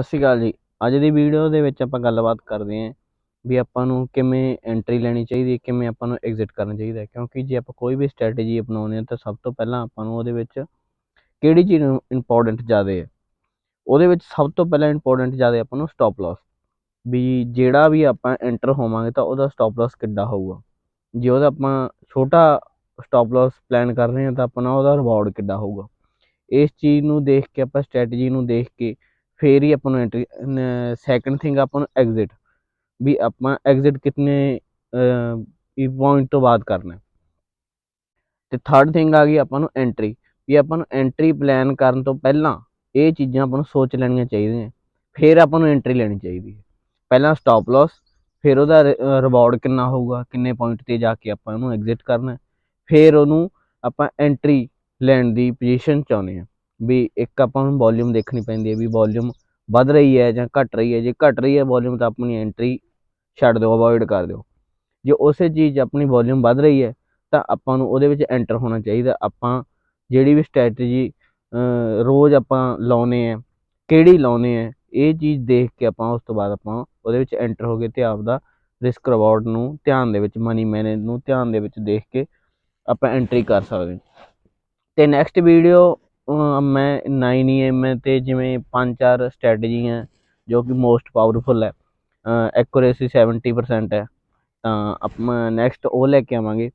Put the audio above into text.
ਸਤਿ ਸ਼੍ਰੀ ਅਕਾਲ ਜੀ। ਅੱਜ ਦੀ ਵੀਡੀਓ ਦੇ ਵਿੱਚ ਆਪਾਂ ਗੱਲਬਾਤ ਕਰਦੇ ਹਾਂ ਵੀ ਆਪਾਂ ਨੂੰ ਕਿਵੇਂ ਐਂਟਰੀ ਲੈਣੀ ਚਾਹੀਦੀ ਹੈ, ਕਿਵੇਂ ਆਪਾਂ ਨੂੰ ਐਗਜ਼ਿਟ ਕਰਨਾ ਚਾਹੀਦਾ ਹੈ। ਕਿਉਂਕਿ ਜੇ ਆਪਾਂ ਕੋਈ ਵੀ ਸਟ੍ਰੈਟਜੀ ਅਪਣਾਉਂਦੇ ਹਾਂ ਤਾਂ ਸਭ ਤੋਂ ਪਹਿਲਾਂ ਆਪਾਂ ਨੂੰ ਉਹਦੇ ਵਿੱਚ ਕਿਹੜੀ ਚੀਜ਼ ਨੂੰ ਇੰਪੋਰਟੈਂਟ ਜ਼ਿਆਦਾ ਹੈ? ਉਹਦੇ ਵਿੱਚ ਸਭ ਤੋਂ ਪਹਿਲਾਂ ਇੰਪੋਰਟੈਂਟ ਜ਼ਿਆਦਾ ਆਪਾਂ ਨੂੰ ਸਟਾਪ ਲਾਸ ਵੀ ਜਿਹੜਾ ਵੀ ਆਪਾਂ ਐਂਟਰ ਹੋਵਾਂਗੇ ਤਾਂ ਉਹਦਾ ਸਟਾਪ ਲਾਸ ਕਿੱਡਾ ਹੋਊਗਾ। ਜੇ ਉਹਦਾ ਆਪਾਂ ਛੋਟਾ ਸਟਾਪ ਲਾਸ ਪਲਾਨ ਕਰ ਰਹੇ ਹਾਂ ਤਾਂ ਆਪਣਾ ਉਹਦਾ ਰਿਵਾਰਡ ਕਿੱਡਾ ਹੋਊਗਾ। ਇਸ ਚੀਜ਼ ਨੂੰ ਦੇਖ ਕੇ, ਆਪਾਂ ਸਟ੍ਰੈਟਜੀ ਨੂੰ ਦੇਖ ਕੇ ਫੇਰ ਹੀ ਆਪਾਂ ਨੂੰ ਐਂਟਰੀ ਸੈਕੰਡ ਥਿੰਗ ਆਪਾਂ ਨੂੰ ਐਗਜ਼ਿਟ ਵੀ ਆਪਾਂ ਐਗਜ਼ਿਟ ਕਿੰਨੇ ਵੀ ਪੁਆਇੰਟ ਤੋਂ ਬਾਅਦ ਕਰਨਾ ਤੇ ਥਰਡ ਥਿੰਗ ਆ ਗਈ ਆਪਾਂ ਨੂੰ ਐਂਟਰੀ ਵੀ ਆਪਾਂ ਨੂੰ ਐਂਟਰੀ ਪਲਾਨ ਕਰਨ ਤੋਂ ਪਹਿਲਾਂ ਇਹ ਚੀਜ਼ਾਂ ਆਪਾਂ ਨੂੰ ਸੋਚ ਲੈਣੀਆਂ ਚਾਹੀਦੀਆਂ ਫਿਰ ਆਪਾਂ ਨੂੰ ਐਂਟਰੀ ਲੈਣੀ ਚਾਹੀਦੀ ਹੈ। ਪਹਿਲਾਂ ਸਟਾਪ ਲਾਸ ਫਿਰ ਉਹਦਾ ਰਿਵਾਰਡ ਕਿੰਨਾ ਹੋਊਗਾ, ਕਿੰਨੇ ਪੁਆਇੰਟ ਤੇ ਜਾ ਕੇ ਆਪਾਂ ਉਹਨੂੰ ਐਗਜ਼ਿਟ ਕਰਨਾ ਫਿਰ ਉਹਨੂੰ ਆਪਾਂ ਐਂਟਰੀ ਲੈਣ ਦੀ ਪੋਜੀਸ਼ਨ ਚਾਹੁੰਦੇ ਆ ਵੀ ਇੱਕ ਆਪਾਂ ਨੂੰ ਵੋਲਿਊਮ ਦੇਖਣੀ ਪੈਂਦੀ ਹੈ ਵੀ ਵੋਲਿਊਮ ਵੱਧ ਰਹੀ ਹੈ ਜਾਂ ਘਟ ਰਹੀ ਹੈ। ਜੇ ਘਟ ਰਹੀ ਹੈ ਵੋਲਿਊਮ ਤਾਂ ਆਪਣੀ ਐਂਟਰੀ ਛੱਡ ਦਿਓ ਅਵੋਇਡ ਕਰ ਦਿਓ। ਜੇ ਉਸੇ ਚੀਜ਼ ਆਪਣੀ ਵੋਲਿਊਮ ਵੱਧ ਰਹੀ ਹੈ, ਤਾਂ ਆਪਾਂ ਨੂੰ ਉਹਦੇ ਵਿੱਚ ਐਂਟਰ ਹੋਣਾ ਚਾਹੀਦਾ। ਆਪਾਂ ਜਿਹੜੀ ਵੀ ਸਟ੍ਰੈਟਜੀ ਰੋਜ਼ ਆਪਾਂ ਲਾਉਨੇ ਆ ਕਿਹੜੀ ਲਾਉਨੇ ਆ ਇਹ ਚੀਜ਼ ਦੇਖ ਕੇ ਆਪਾਂ ਉਸ ਤੋਂ ਬਾਅਦ ਆਪਾਂ ਉਹਦੇ ਵਿੱਚ ਐਂਟਰ ਹੋ ਗਏ ਤੇ ਆਪਦਾ ਰਿਸਕ ਰਿਵਾਰਡ ਨੂੰ ਧਿਆਨ ਦੇ ਵਿੱਚ ਮਨੀ ਮੈਨੇਜ ਨੂੰ ਧਿਆਨ ਦੇ ਵਿੱਚ ਦੇਖ ਕੇ ਆਪਾਂ ਐਂਟਰੀ ਕਰ ਸਕਦੇ ਤੇ ਨੈਕਸਟ ਵੀਡੀਓ ਮੈਂ 9 ਈਐਮ ਤੇ ਜਿਵੇਂ ਪੰਜ ਚਾਰ ਸਟ੍ਰੈਟਜੀਆਂ ਜੋ ਕਿ ਮੋਸਟ ਪਾਵਰਫੁਲ ਹੈ ਐਕੂਰੇਸੀ 70% ਹੈ ਤਾਂ ਆਪਾਂ ਨੈਕਸਟ ਉਹ ਲੈ ਕੇ ਆਵਾਂਗੇ